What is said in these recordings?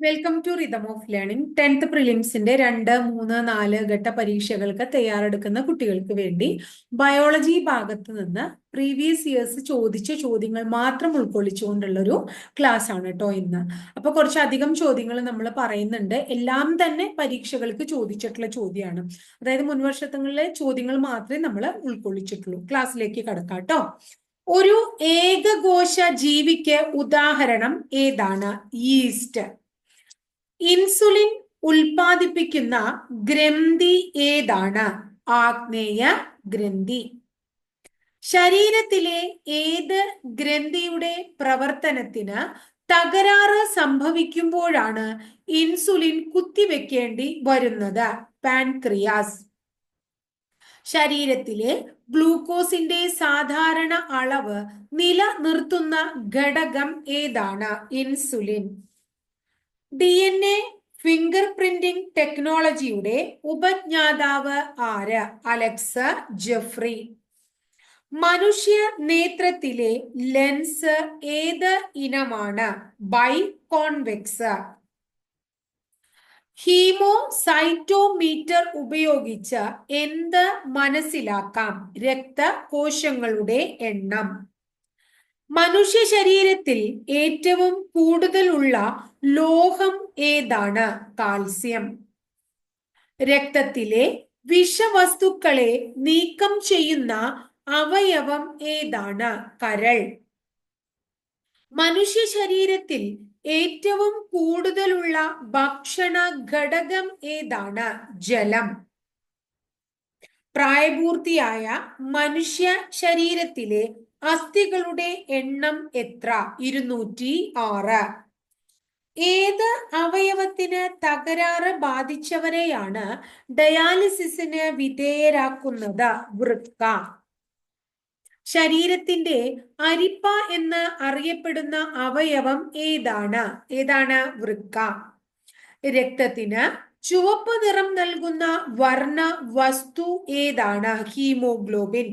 Welcome to rhythm of learning tenth പ്രിലിംസിന്റെ രണ്ട് മൂന്ന് നാല് ഘട്ട പരീക്ഷകൾക്ക് തയ്യാറെടുക്കുന്ന കുട്ടികൾക്ക് വേണ്ടി ബയോളജി ഭാഗത്ത് നിന്ന് പ്രീവിയസ് ഇയേഴ്സ് ചോദിച്ച ചോദ്യങ്ങൾ മാത്രം ഉൾക്കൊള്ളിച്ചുകൊണ്ടുള്ള ഒരു ക്ലാസ് ആണ് കേട്ടോ ഇന്ന്. അപ്പൊ കുറച്ചധികം ചോദ്യങ്ങൾ നമ്മൾ പറയുന്നുണ്ട്. എല്ലാം തന്നെ പരീക്ഷകൾക്ക് ചോദിച്ചിട്ടുള്ള ചോദ്യമാണ് അതായത് മുൻവർഷത്തങ്ങളിലെ ചോദ്യങ്ങൾ മാത്രമേ നമ്മൾ ഉൾക്കൊള്ളിച്ചിട്ടുള്ളൂ. ക്ലാസ്സിലേക്ക് കടക്കാം കേട്ടോ ഒരു ഏകകോശ ജീവിക്ക് ഉദാഹരണം ഏതാണ്? ഈസ്റ്റ് ഇൻസുലിൻ ഉൽപാദിപ്പിക്കുന്ന ഗ്രന്ഥി ഏതാണ്? ആഗ്നേയ ഗ്രന്ഥി. ശരീരത്തിലെ ഏത് ഗ്രന്ഥിയുടെ പ്രവർത്തനത്തിന് തകരാറ് സംഭവിക്കുമ്പോഴാണ് ഇൻസുലിൻ കുത്തിവെക്കേണ്ടി വരുന്നത്? പാൻക്രിയാസ്. ശരീരത്തിലെ ഗ്ലൂക്കോസിന്റെ സാധാരണ അളവ് നിലനിർത്തുന്ന ഘടകം ഏതാണ്? Insulin. D N A fingerprinting ടെക്നോളജിയുടെ ഉപജ്ഞാതാവ് ആര്? Alec Jeffrey. മനുഷ്യ നേത്രത്തിലെ ലെൻസ് ഏത് ഇനമാണ്? ബൈ കോൺവെക്സ് ഹീമോസൈറ്റോമീറ്റർ ഉപയോഗിച്ച് എന്ത് മനസ്സിലാക്കാം? രക്തകോശങ്ങളുടെ എണ്ണം. മനുഷ്യ ശരീരത്തിൽ ഏറ്റവും കൂടുതലുള്ള ലോഹം ഏതാണ്? കാൽസ്യം. രക്തത്തിലെ വിഷവസ്തുക്കളെ നീക്കം ചെയ്യുന്ന അവയവം ഏതാണ്? കരൾ. മനുഷ്യ ശരീരത്തിൽ ഏറ്റവും കൂടുതലുള്ള ഭക്ഷണ ഘടകം ഏതാണ്? ജലം. പ്രായപൂർത്തിയായ മനുഷ്യ ശരീരത്തിലെ അസ്ഥികളുടെ എണ്ണം എത്ര? ഇരുന്നൂറ്റി ആറ് ഏത് അവയവത്തിന് തകരാറ് ബാധിച്ചവരെയാണ് ഡയാലിസിസിന് വിധേയരാക്കുന്നത്? വൃക്ക. ശരീരത്തിന്റെ അരിപ്പ എന്ന് അറിയപ്പെടുന്ന അവയവം ഏതാണ്? ഏതാണ് വൃക്ക? രക്തത്തിന് ചുവപ്പ് നിറം നൽകുന്ന വർണ വസ്തു ഏതാണ്? ഹീമോഗ്ലോബിൻ.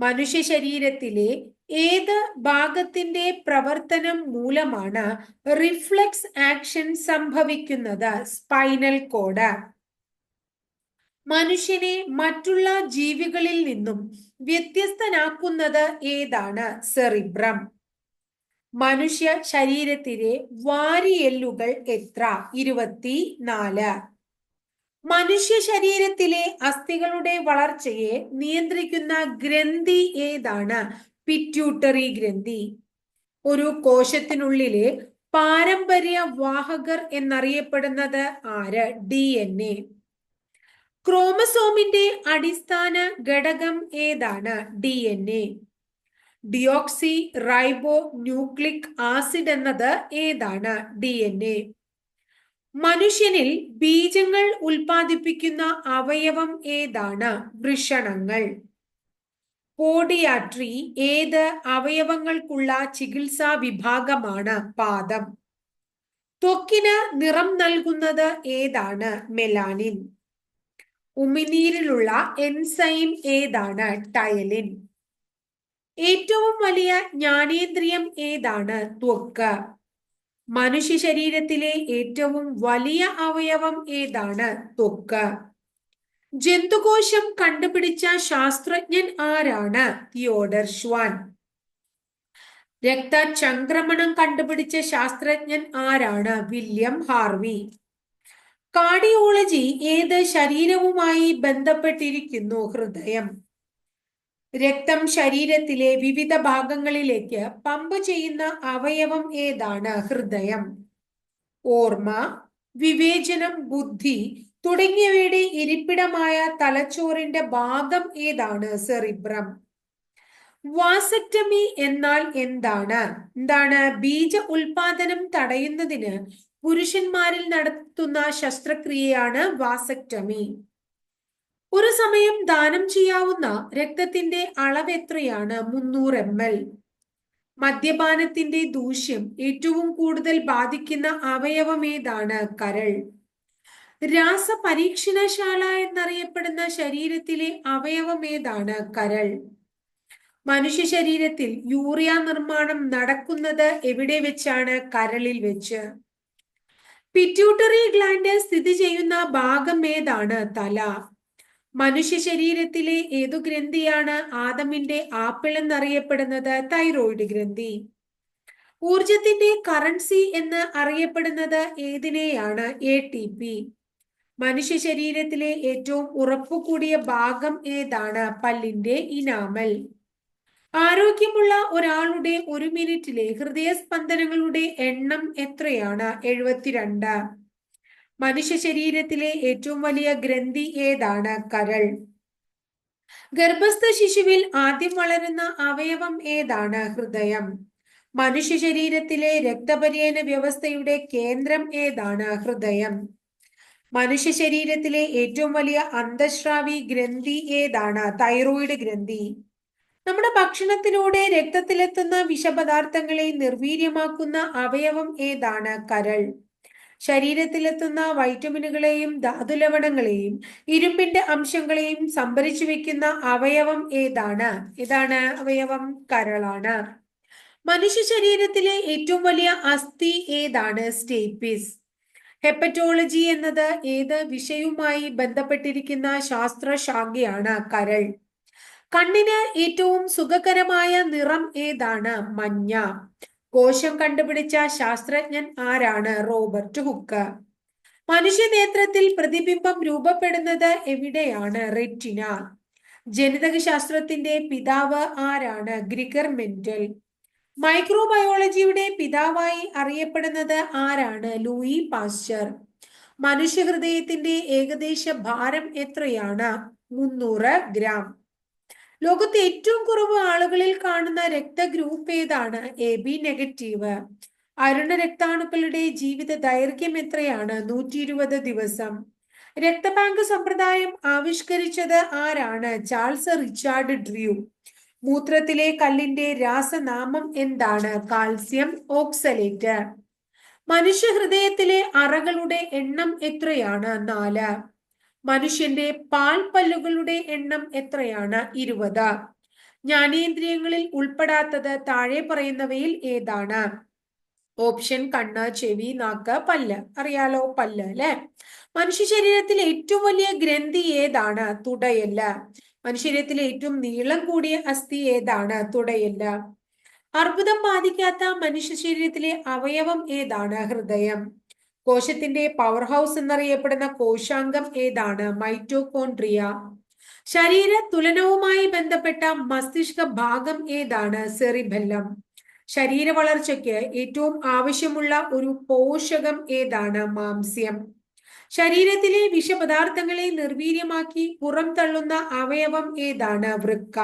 മനുഷ്യ ശരീരത്തിലെ ഏത് ഭാഗത്തിന്റെ പ്രവർത്തനം മൂലമാണ് റിഫ്ലക്സ് ആക്ഷൻ സംഭവിക്കുന്നത്? സ്പൈനൽ കോഡ് മനുഷ്യനെ മറ്റുള്ള ജീവികളിൽ നിന്നും വ്യത്യസ്തനാക്കുന്നത് ഏതാണ്? സെറിബ്രം മനുഷ്യ ശരീരത്തിലെ വാരിയെല്ലുകൾ എത്ര? ഇരുപത്തി നാല് മനുഷ്യ ശരീരത്തിലെ അസ്ഥികളുടെ വളർച്ചയെ നിയന്ത്രിക്കുന്ന ഗ്രന്ഥി ഏതാണ്? പിറ്റ്യൂട്ടറി ഗ്രന്ഥി. ഒരു കോശത്തിനുള്ളിലെ പാരമ്പര്യ വാഹകർ എന്നറിയപ്പെടുന്നത് ആര്? ഡി എൻ എ ക്രോമസോമിന്റെ അടിസ്ഥാന ഘടകം ഏതാണ്? D N A deoxyribonucleic acid എന്നത് ഏതാണ്? ഡി എൻ എ മനുഷ്യനിൽ ബീജങ്ങൾ ഉൽപ്പാദിപ്പിക്കുന്ന അവയവം ഏതാണ്? വൃഷണങ്ങൾ. പോഡിയാട്രി ഏത് അവയവങ്ങൾക്കുള്ള ചികിത്സാ വിഭാഗമാണ് പാദം? ത്വക്കിന് നിറം നൽകുന്നത് ഏതാണ്? മെലാനിൻ. ഉമിനീരിലുള്ള എൻസൈം ഏതാണ്? ടയലിൻ. ഏറ്റവും വലിയ ജ്ഞാനേന്ദ്രിയം ഏതാണ്? ത്വക്ക്. മനുഷ്യ ശരീരത്തിലെ ഏറ്റവും വലിയ അവയവം ഏതാണ്? ത്വക്ക്. ജന്തുകോശം കണ്ടുപിടിച്ച ശാസ്ത്രജ്ഞൻ ആരാണ്? Theodor Schwann. രക്തചംക്രമണം കണ്ടുപിടിച്ച ശാസ്ത്രജ്ഞൻ ആരാണ്? William Harvey. കാർഡിയോളജി ഏത് ശരീരവുമായി ബന്ധപ്പെട്ടിരിക്കുന്നു? ഹൃദയം. രക്തം ശരീരത്തിലെ വിവിധ ഭാഗങ്ങളിലേക്ക് പമ്പ് ചെയ്യുന്ന അവയവം ഏതാണ്? ഹൃദയം ഓർമ്മ വിവേചനം ബുദ്ധി തുടങ്ങിയവയുടെ ഇരിപ്പിടമായ തലച്ചോറിന്റെ ഭാഗം ഏതാണ്? സെറിബ്രം. വാസക്ടമി എന്നാൽ എന്താണ്? എന്താണ് ബീജ ഉൽപാദനം തടയുന്നതിന് പുരുഷന്മാരിൽ നടത്തുന്ന ശസ്ത്രക്രിയയാണ് വാസക്ടമി. ഒരു സമയം ദാനം ചെയ്യാവുന്ന രക്തത്തിന്റെ അളവ് എത്രയാണ് മുന്നൂറ് എം എൽ മദ്യപാനത്തിന്റെ ദൂഷ്യം ഏറ്റവും കൂടുതൽ ബാധിക്കുന്ന അവയവം ഏതാണ്? കരൾ. രാസപരീക്ഷണശാല എന്നറിയപ്പെടുന്ന ശരീരത്തിലെ അവയവം ഏതാണ്? കരൾ. മനുഷ്യ ശരീരത്തിൽ യൂറിയ നിർമ്മാണം നടക്കുന്നത് എവിടെ വെച്ചാണ്? കരളിൽ വെച്ച്. പിറ്റ്യൂട്ടറി ഗ്ലാൻഡ് സ്ഥിതി ചെയ്യുന്ന ഭാഗം ഏതാണ്? തല. മനുഷ്യ ശരീരത്തിലെ ഏതു ഗ്രന്ഥിയാണ് ആദമിന്റെ ആപ്പിൾ എന്നറിയപ്പെടുന്നത്? തൈറോയിഡ് ഗ്രന്ഥി. ഊർജത്തിന്റെ കറൻസി എന്ന് അറിയപ്പെടുന്നത് ഏതിനെയാണ്? A T P. മനുഷ്യ ശരീരത്തിലെ ഏറ്റവും ഉറപ്പു കൂടിയ ഭാഗം ഏതാണ്? പല്ലിന്റെ ഇനാമൽ. ആരോഗ്യമുള്ള ഒരാളുടെ ഒരു മിനിറ്റിലെ ഹൃദയസ്പന്ദനങ്ങളുടെ എണ്ണം എത്രയാണ്? എഴുപത്തിരണ്ട്. മനുഷ്യ ശരീരത്തിലെ ഏറ്റവും വലിയ ഗ്രന്ഥി ഏതാണ്? കരൾ. ഗർഭസ്ഥ ശിശുവിൽ ആദ്യം വളരുന്ന അവയവം ഏതാണ്? ഹൃദയം. മനുഷ്യ ശരീരത്തിലെ രക്തപര്യന വ്യവസ്ഥയുടെ കേന്ദ്രം ഏതാണ്? ഹൃദയം. മനുഷ്യ ശരീരത്തിലെ ഏറ്റവും വലിയ അന്തശ്രാവി ഗ്രന്ഥി ഏതാണ്? തൈറോയിഡ് ഗ്രന്ഥി. നമ്മുടെ ഭക്ഷണത്തിലൂടെ രക്തത്തിലെത്തുന്ന വിഷപദാർത്ഥങ്ങളെ നിർവീര്യമാക്കുന്ന അവയവം ഏതാണ്? കരൾ. ശരീരത്തിലെത്തുന്ന വൈറ്റമിനുകളെയും ധാതുലവണങ്ങളെയും ഇരുമ്പിന്റെ അംശങ്ങളെയും സംഭരിച്ചു വെക്കുന്ന അവയവം ഏതാണ്? ഇതാണ് അവയവം? കരളാണ്. മനുഷ്യ ശരീരത്തിലെ ഏറ്റവും വലിയ അസ്ഥി ഏതാണ്? സ്റ്റേപ്പിസ്. ഹെപ്പറ്റോളജി എന്നത് ഏത് വിഷയവുമായി ബന്ധപ്പെട്ടിരിക്കുന്ന ശാസ്ത്രശാഖയാണ് കരൾ. കണ്ണിന് ഏറ്റവും സുഖകരമായ നിറം ഏതാണ്? മഞ്ഞ. കോശം കണ്ടുപിടിച്ച ശാസ്ത്രജ്ഞൻ ആരാണ്? Robert hook. മനുഷ്യനേത്രത്തിൽ പ്രതിബിംബം രൂപപ്പെടുന്നത് എവിടെയാണ്? റെറ്റിന. ജനിതക ശാസ്ത്രത്തിന്റെ പിതാവ് ആരാണ്? Gregor mental. മൈക്രോബയോളജിയുടെ പിതാവായി അറിയപ്പെടുന്നത് ആരാണ്? ലൂയി പാസ്ചർ മനുഷ്യഹൃദയത്തിന്റെ ഏകദേശ ഭാരം എത്രയാണ്? മുന്നൂറ് ഗ്രാം. ലോകത്ത് ഏറ്റവും കുറവ് ആളുകളിൽ കാണുന്ന രക്തഗ്രൂപ്പ് ഏതാണ്? എ ബി നെഗറ്റീവ് അരുണ രക്താണുക്കളുടെ ജീവിത ദൈർഘ്യം എത്രയാണ്? നൂറ്റി ഇരുപത് ദിവസം. രക്തബാങ്ക് സമ്പ്രദായം ആവിഷ്കരിച്ചത് ആരാണ്? ചാൾസ് റിച്ചാർഡ് ഡ്രൂ മൂത്രത്തിലെ കല്ലിന്റെ രാസനാമം എന്താണ്? Calcium oxalate. മനുഷ്യ ഹൃദയത്തിലെ അറകളുടെ എണ്ണം എത്രയാണ്? നാല്. മനുഷ്യന്റെ പാൽപ്പല്ലുകളുടെ എണ്ണം എത്രയാണ്? ഇരുപത്. ജ്ഞാനേന്ദ്രിയങ്ങളിൽ ഉൾപ്പെടാത്തത് താഴെ പറയുന്നവയിൽ ഏതാണ്? ഓപ്ഷൻ കണ്ണ് ചെവി നാക്ക് പല്ല്. അറിയാലോ പല്ല് അല്ലെ? മനുഷ്യ ശരീരത്തിൽ ഏറ്റവും വലിയ ഗ്രന്ഥി ഏതാണ്? തുടയല്ല മനുഷ്യരത്തിലെ ഏറ്റവും നീളം കൂടിയ അസ്ഥി ഏതാണ്? തുടയല്ല അർബുദം ബാധിക്കാത്ത മനുഷ്യ ശരീരത്തിലെ അവയവം ഏതാണ്? ഹൃദയം. കോശത്തിന്റെ പവർ ഹൗസ് എന്നറിയപ്പെടുന്ന കോശാംഗം ഏതാണ്? മൈറ്റോകോൺട്രിയ ശരീര തുലനവുമായി ബന്ധപ്പെട്ട മസ്തിഷ്ക ഭാഗം ഏതാണ്? സെറിബെല്ലം ശരീര വളർച്ചയ്ക്ക് ഏറ്റവും ആവശ്യമുള്ള ഒരു പോഷകം ഏതാണ്? മാംസ്യം. ശരീരത്തിലെ വിഷപദാർത്ഥങ്ങളെ നിർവീര്യമാക്കി പുറം തള്ളുന്ന അവയവം ഏതാണ്? വൃക്ക.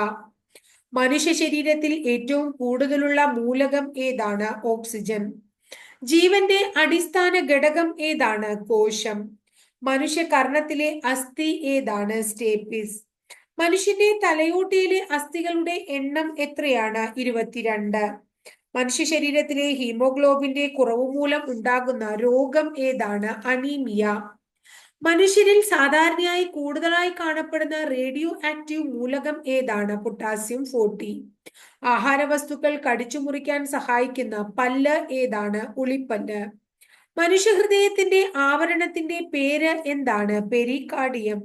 മനുഷ്യ ശരീരത്തിൽ ഏറ്റവും കൂടുതലുള്ള മൂലകം ഏതാണ്? ഓക്സിജൻ. ജീവന്റെ അടിസ്ഥാന ഘടകം ഏതാണ്? കോശം. മനുഷ്യ കർണത്തിലെ അസ്ഥി ഏതാണ്? സ്റ്റേപ്പിസ്. മനുഷ്യന്റെ തലയോട്ടിയിലെ അസ്ഥികളുടെ എണ്ണം എത്രയാണ്? ഇരുപത്തിരണ്ട്. മനുഷ്യ ശരീരത്തിലെ ഹീമോഗ്ലോബിന്റെ കുറവ് മൂലം ഉണ്ടാകുന്ന രോഗം ഏതാണ്? അനീമിയ. മനുഷ്യരിൽ സാധാരണയായി കൂടുതലായി കാണപ്പെടുന്ന റേഡിയോ ആക്റ്റീവ് മൂലകം ഏതാണ്? Potassium forty. ആഹാര വസ്തുക്കൾ കടിച്ചു മുറിക്കാൻ സഹായിക്കുന്ന പല്ല് ഏതാണ്? ഉളിപ്പല്ല്. മനുഷ്യഹൃദയത്തിന്റെ ആവരണത്തിന്റെ പേര് എന്താണ്? പെരികാർഡിയം.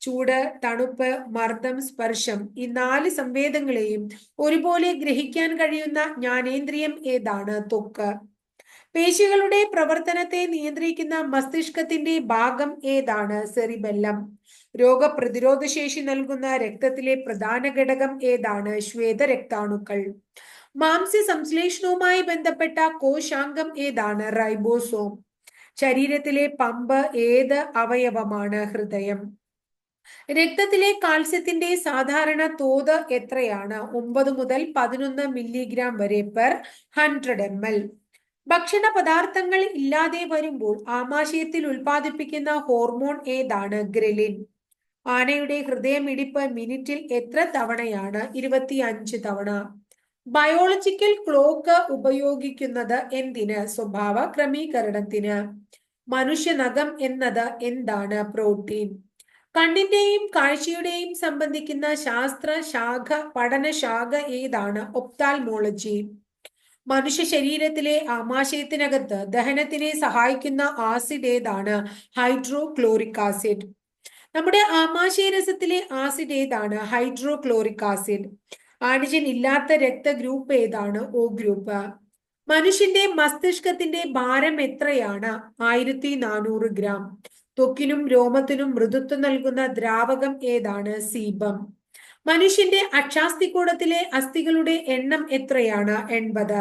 ചൂട് തണുപ്പ് മർദ്ദം സ്പർശം ഈ നാല് സംവേദങ്ങളെയും ഒരുപോലെ ഗ്രഹിക്കാൻ കഴിയുന്ന ജ്ഞാനേന്ദ്രിയം ഏതാണ്? ത്വക്ക്. പേശികളുടെ പ്രവർത്തനത്തെ നിയന്ത്രിക്കുന്ന മസ്തിഷ്കത്തിന്റെ ഭാഗം ഏതാണ്? സെറിബെല്ലം. രോഗപ്രതിരോധ ശേഷി നൽകുന്ന രക്തത്തിലെ പ്രധാന ഘടകം ഏതാണ്? ശ്വേതരക്താണുക്കൾ മാംസ്യ സംശ്ലേഷണവുമായി ബന്ധപ്പെട്ട കോശാംഗം ഏതാണ്? റൈബോസോം. ശരീരത്തിലെ പമ്പ് ഏത് അവയവമാണ്? ഹൃദയം. രക്തത്തിലെ കാൽസ്യത്തിന്റെ സാധാരണ തോത് എത്രയാണ്? ഒമ്പത് മുതൽ പതിനൊന്ന് മില്ലിഗ്രാം വരെ പെർ ഹൺഡ്രഡ് എം എൽ. ഭക്ഷണ പദാർത്ഥങ്ങൾ ഇല്ലാതെ വരുമ്പോൾ ആമാശയത്തിൽ ഉൽപ്പാദിപ്പിക്കുന്ന ഹോർമോൺ ഏതാണ്? ഗ്രലിൻ. ആനയുടെ ഹൃദയമിടിപ്പ് മിനിറ്റിൽ എത്ര തവണയാണ്? ഇരുപത്തി അഞ്ച് തവണ. ബയോളജിക്കൽ ക്ലോക്ക് ഉപയോഗിക്കുന്നത് എന്തിന്? സ്വഭാവ ക്രമീകരണത്തിന്. മനുഷ്യനഖം എന്നത് എന്താണ്? പ്രോട്ടീൻ. കണ്ണിന്റെയും കാഴ്ചയുടെയും സംബന്ധിക്കുന്ന ശാസ്ത്ര ശാഖ പഠന ശാഖ ഏതാണ്? ഒപ്താൽമോളജി. മനുഷ്യ ശരീരത്തിലെ ആമാശയത്തിനകത്ത് ദഹനത്തിനെ സഹായിക്കുന്ന ആസിഡ് ഏതാണ്? ഹൈഡ്രോക്ലോറിക് ആസിഡ് നമ്മുടെ ആമാശയരസത്തിലെ ആസിഡ് ഏതാണ്? ഹൈഡ്രോക്ലോറിക് ആസിഡ് ആണിജൻ ഇല്ലാത്ത രക്തഗ്രൂപ്പ് ഏതാണ്? ഒ ഗ്രൂപ്പ് മനുഷ്യന്റെ മസ്തിഷ്കത്തിന്റെ ഭാരം എത്രയാണ്? ആയിരത്തി നാനൂറ് ഗ്രാം ത്വക്കിനും രോമത്തിനും മൃദുത്വം നൽകുന്ന ദ്രാവകം ഏതാണ്? സീബം മനുഷ്യന്റെ അക്ഷാസ്തികൂടത്തിലെ അസ്ഥികളുടെ എണ്ണം എത്രയാണ്? എൺപത്.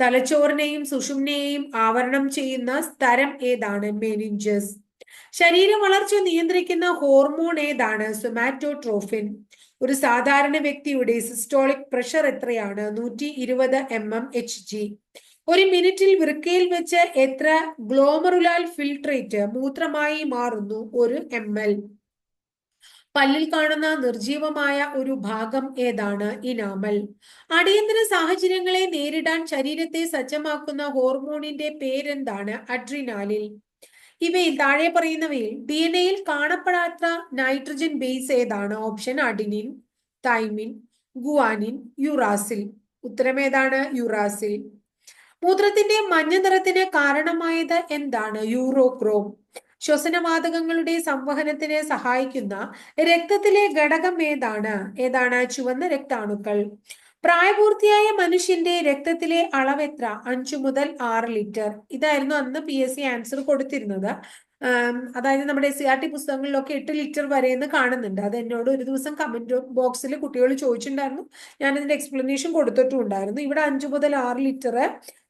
തലച്ചോറിനെയും സുഷുമ്നെയും ആവരണം ചെയ്യുന്ന സ്ഥലം ഏതാണ്? മെനിഞ്ചസ്. ശരീര വളർച്ച നിയന്ത്രിക്കുന്ന ഹോർമോൺ ഏതാണ്? സൊമാറ്റോട്രോഫിൻ. ഒരു സാധാരണ വ്യക്തിയുടെ സിസ്റ്റോളിക് പ്രഷർ എത്രയാണ്? നൂറ്റി ഇരുപത് എം എം എച്ച് ജി. ഒരു മിനിറ്റിൽ വൃക്കയിൽ വെച്ച് എത്ര ഗ്ലോമറുലാൽ ഫിൽട്രേറ്റ് മൂത്രമായി മാറുന്നു? ഒരു എം എൽ. പല്ലിൽ കാണുന്ന നിർജീവമായ ഒരു ഭാഗം ഏതാണ്? ഇനാമൽ. അടിയന്തര സാഹചര്യങ്ങളെ നേരിടാൻ ശരീരത്തെ സജ്ജമാക്കുന്ന ഹോർമോണിന്റെ പേരെന്താണ്? അഡ്രിനാലിൽ ഇവയിൽ താഴെ പറയുന്നവയിൽ ഡി എൻ എയിൽ കാണപ്പെടാത്ത നൈട്രജൻ ബേസ് ഏതാണ്? Option adenine thymine guanine uracil. ഉത്തരം ഏതാണ്? യുറാസിൽ. മൂത്രത്തിന്റെ മഞ്ഞ നിറത്തിന് കാരണമായത് എന്താണ്? യൂറോക്രോം. ശ്വസനവാതകങ്ങളുടെ സംവഹനത്തിന് സഹായിക്കുന്ന രക്തത്തിലെ ഘടകം ഏതാണ്? ഏതാണ് ചുവന്ന രക്താണുക്കൾ? പ്രായപൂർത്തിയായ മനുഷ്യന്റെ രക്തത്തിലെ അളവ് എത്ര? അഞ്ചു മുതൽ ആറ് ലിറ്റർ. ഇതായിരുന്നു അന്ന് പി എസ് സി ആൻസർ കൊടുത്തിരുന്നത്. അതായത് നമ്മുടെ എസ് സി ആർ ടി പുസ്തകങ്ങളിലൊക്കെ എട്ട് ലിറ്റർ വരെ എന്ന് കാണുന്നുണ്ട്. അത് എന്നോട് ഒരു ദിവസം കമന്റ് ബോക്സിൽ കുട്ടികൾ ചോദിച്ചിട്ടുണ്ടായിരുന്നു. ഞാൻ അതിന്റെ എക്സ്പ്ലനേഷൻ കൊടുത്തിട്ടും ഉണ്ടായിരുന്നു ഇവിടെ അഞ്ചു മുതൽ ആറ് ലിറ്റർ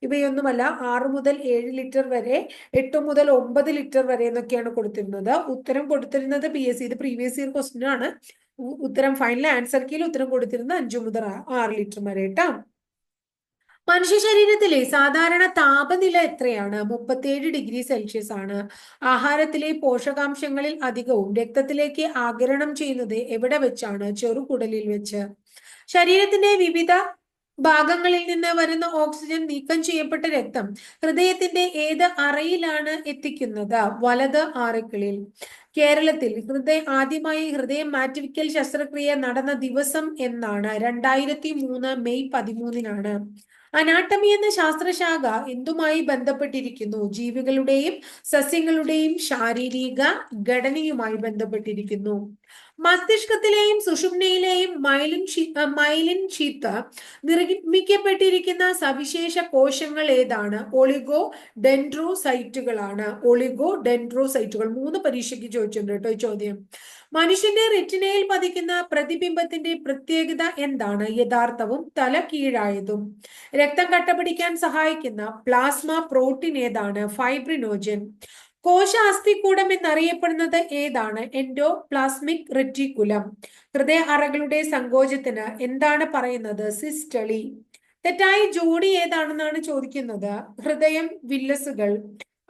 ഇവയൊന്നുമല്ല ആറ് മുതൽ ഏഴ് ലിറ്റർ വരെ എട്ട് മുതൽ ഒമ്പത് ലിറ്റർ വരെ എന്നൊക്കെയാണ് കൊടുത്തിരുന്നത്. ഉത്തരം കൊടുത്തിരുന്നത് പി എസ് സി ഇത് പ്രീവിയസ് ഇയർ ക്വസ്റ്റ്യൻ ആണ്. ഉത്തരം ഫൈനൽ ആൻസർ കീയിൽ ഉത്തരം കൊടുത്തിരുന്നത് അഞ്ചു മുതൽ ആറ് ലിറ്റർ വരെ കേട്ടോ മനുഷ്യ ശരീരത്തിലെ സാധാരണ താപനില എത്രയാണ്? മുപ്പത്തിയേഴ് ഡിഗ്രി സെൽഷ്യസ് ആണ്. ആഹാരത്തിലെ പോഷകാംശങ്ങളിൽ അധികവും രക്തത്തിലേക്ക് ആഗിരണം ചെയ്യുന്നത് എവിടെ വെച്ചാണ്? ചെറുകുടലിൽ വെച്ച്. ശരീരത്തിന്റെ വിവിധ ഭാഗങ്ങളിൽ നിന്ന് വരുന്ന ഓക്സിജൻ നീക്കം ചെയ്യപ്പെട്ട രക്തം ഹൃദയത്തിന്റെ ഏത് അറയിലാണ് എത്തിക്കുന്നത്? വലത് ആറക്കിളിൽ കേരളത്തിൽ ഹൃദയ ആദ്യമായി ഹൃദയം മാറ്റിവെക്കൽ ശസ്ത്രക്രിയ നടന്ന ദിവസം എന്നാണ്. രണ്ടായിരത്തി മൂന്ന് മെയ് പതിമൂന്നിനാണ്. അനാട്ടമി എന്ന ശാസ്ത്രശാഖ എന്തുമായി ബന്ധപ്പെട്ടിരിക്കുന്നു? ജീവികളുടെയും സസ്യങ്ങളുടെയും ശാരീരിക ഘടനയുമായി ബന്ധപ്പെട്ടിരിക്കുന്നു. മസ്തിഷ്കത്തിലെയും സുഷുമ്നയിലെയും മൈലിൻ മൈലിൻ ചീത്ത നിർമ്മിക്കപ്പെട്ടിരിക്കുന്ന സവിശേഷ കോശങ്ങൾ ഏതാണ്? ഒളിഗോ ഡെൻഡ്രോസൈറ്റുകളാണ് ഒളിഗോ ഡെൻഡ്രോസൈറ്റുകൾ മൂന്ന് പരീക്ഷയ്ക്ക് ചോദിച്ചിട്ടുണ്ട് കേട്ടോ ഈ ചോദ്യം. മനുഷ്യന്റെ റെറ്റിനയിൽ പതിക്കുന്ന പ്രതിബിംബത്തിന്റെ പ്രത്യേകത എന്താണ്? യഥാർത്ഥവും തല കീഴായതും രക്തം കട്ടപിടിക്കാൻ സഹായിക്കുന്ന പ്ലാസ്മ പ്രോട്ടീൻ ഏതാണ്? ഫൈബ്രിനോജൻ കോശ അസ്ഥിക്കൂടം എന്നറിയപ്പെടുന്നത് ഏതാണ്? എൻഡോ പ്ലാസ്മിക് റെറ്റിക്കുലം ഹൃദയ അറകളുടെ സങ്കോചത്തിന് എന്താണ് പറയുന്നത്? സിസ്റ്റളി തെറ്റായ ജോഡി ഏതാണെന്നാണ് ചോദിക്കുന്നത്? ഹൃദയം വില്ലസുകൾ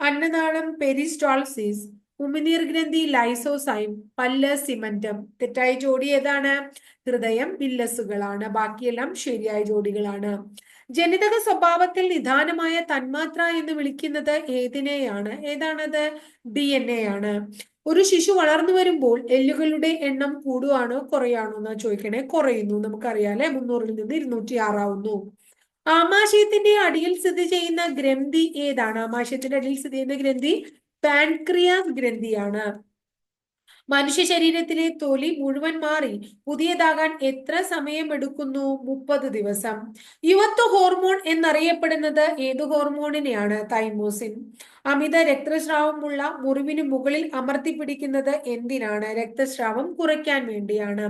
അന്നനാളം പെരിസ്റ്റാൾസിസ് ഉമിനീർ ഗ്രന്ഥി ലൈസോസൈം പല്ല് സിമന്റം. തെറ്റായ ജോഡി ഏതാണ്? ഹൃദയം വില്ലസുകളാണ്. ബാക്കിയെല്ലാം ശരിയായ ജോഡികളാണ്. ജനിതക സ്വഭാവത്തിൽ നിധാനമായ തന്മാത്ര എന്ന് വിളിക്കുന്നത് ഏതിനെയാണ്? ഏതാണത്? ഡി എൻ എ ആണ് ഒരു ശിശു വളർന്നു വരുമ്പോൾ എല്ലുകളുടെ എണ്ണം കൂടുവാണോ കുറയാണോ എന്നാ ചോദിക്കണേ? കുറയുന്നു. നമുക്കറിയാലേ മുന്നൂറിൽ നിന്ന് ഇരുന്നൂറ്റി ആറാവുന്നു ആമാശയത്തിന്റെ അടിയിൽ സ്ഥിതി ചെയ്യുന്ന ഗ്രന്ഥി ഏതാണ്? ആമാശയത്തിന്റെ അടിയിൽ സ്ഥിതി ചെയ്യുന്ന ഗ്രന്ഥി പാൻക്രിയാസ് ഗ്രന്ഥിയാണ്. മനുഷ്യ ശരീരത്തിലെ തൊലി മുഴുവൻ മാറി പുതിയതാകാൻ എത്ര സമയമെടുക്കുന്നു? മുപ്പത് ദിവസം. യുവത്വ ഹോർമോൺ എന്നറിയപ്പെടുന്നത് ഏത് ഹോർമോണിനെയാണ് തൈമോസിൻ അമിത രക്തസ്രാവമുള്ള മുറിവിന് മുകളിൽ അമർത്തി പിടിക്കുന്നത് എന്തിനാണ്? രക്തസ്രാവം കുറയ്ക്കാൻ വേണ്ടിയാണ്.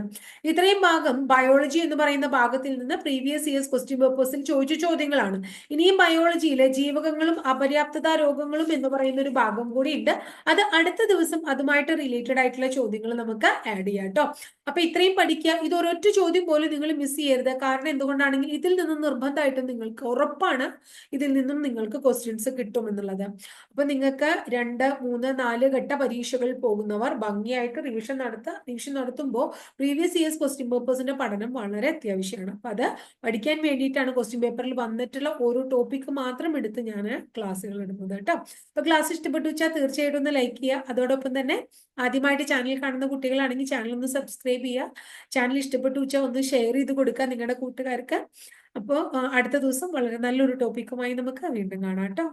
ഇത്രയും ഭാഗം ബയോളജി എന്ന് പറയുന്ന ഭാഗത്തിൽ നിന്ന് പ്രീവിയസ് ഇയേഴ്സ് ക്വസ്റ്റ്യൻ പേപ്പേഴ്സിൽ ചോദിച്ച ചോദ്യങ്ങളാണ്. ഇനിയും ബയോളജിയിലെ ജീവകങ്ങളും അപര്യാപ്തത രോഗങ്ങളും എന്ന് പറയുന്ന ഒരു ഭാഗം കൂടി ഉണ്ട്. അത് അടുത്ത ദിവസം അതുമായിട്ട് റിലേറ്റഡ് ആയിട്ടുള്ള ചോദ്യങ്ങൾ നമുക്ക് ആഡ് ചെയ്യാം കേട്ടോ അപ്പൊ ഇത്രയും പഠിക്കുക. ഇത് ഒരൊറ്റ ചോദ്യം പോലും നിങ്ങൾ മിസ് ചെയ്യരുത്. കാരണം എന്തുകൊണ്ടാണെങ്കിൽ ഇതിൽ നിന്നും നിർബന്ധമായിട്ടും നിങ്ങൾക്ക് ഉറപ്പാണ് ഇതിൽ നിന്നും നിങ്ങൾക്ക് ക്വസ്റ്റ്യൻസ് കിട്ടും എന്നുള്ളത് അപ്പൊ നിങ്ങൾക്ക് രണ്ട് മൂന്ന് നാല് ഘട്ട പരീക്ഷകൾ പോകുന്നവർ ഭംഗിയായിട്ട് റിവിഷൻ നടത്ത റിവിഷൻ നടത്തുമ്പോൾ പ്രീവിയസ് ഇയേഴ്സ് ക്വസ്റ്റ്യൻ പേപ്പേഴ്സിന്റെ പഠനം വളരെ അത്യാവശ്യമാണ്. അപ്പൊ അത് പഠിക്കാൻ വേണ്ടിയിട്ടാണ് ക്വസ്റ്റ്യൻ പേപ്പറിൽ വന്നിട്ടുള്ള ഓരോ ടോപ്പിക്ക് മാത്രം എടുത്ത് ഞാൻ ക്ലാസ്സുകൾ ഇടുന്നത് കേട്ടോ. അപ്പൊ ക്ലാസ് ഇഷ്ടപ്പെട്ടു വെച്ചാൽ തീർച്ചയായിട്ടും ഒന്ന് ലൈക്ക് ചെയ്യുക. അതോടൊപ്പം തന്നെ ആദ്യമായിട്ട് ചാനൽ കാണുന്ന കുട്ടികളാണെങ്കിൽ ചാനൽ ഒന്ന് സബ്സ്ക്രൈബ് ചെയ്യുക. ചാനൽ ഇഷ്ടപ്പെട്ടു വെച്ചാൽ ഒന്ന് ഷെയർ ചെയ്ത് കൊടുക്കുക നിങ്ങളുടെ കൂട്ടുകാർക്ക്. അപ്പോൾ അടുത്ത ദിവസം വളരെ നല്ലൊരു ടോപ്പിക്കുമായി നമുക്ക് വീണ്ടും കാണാം കേട്ടോ.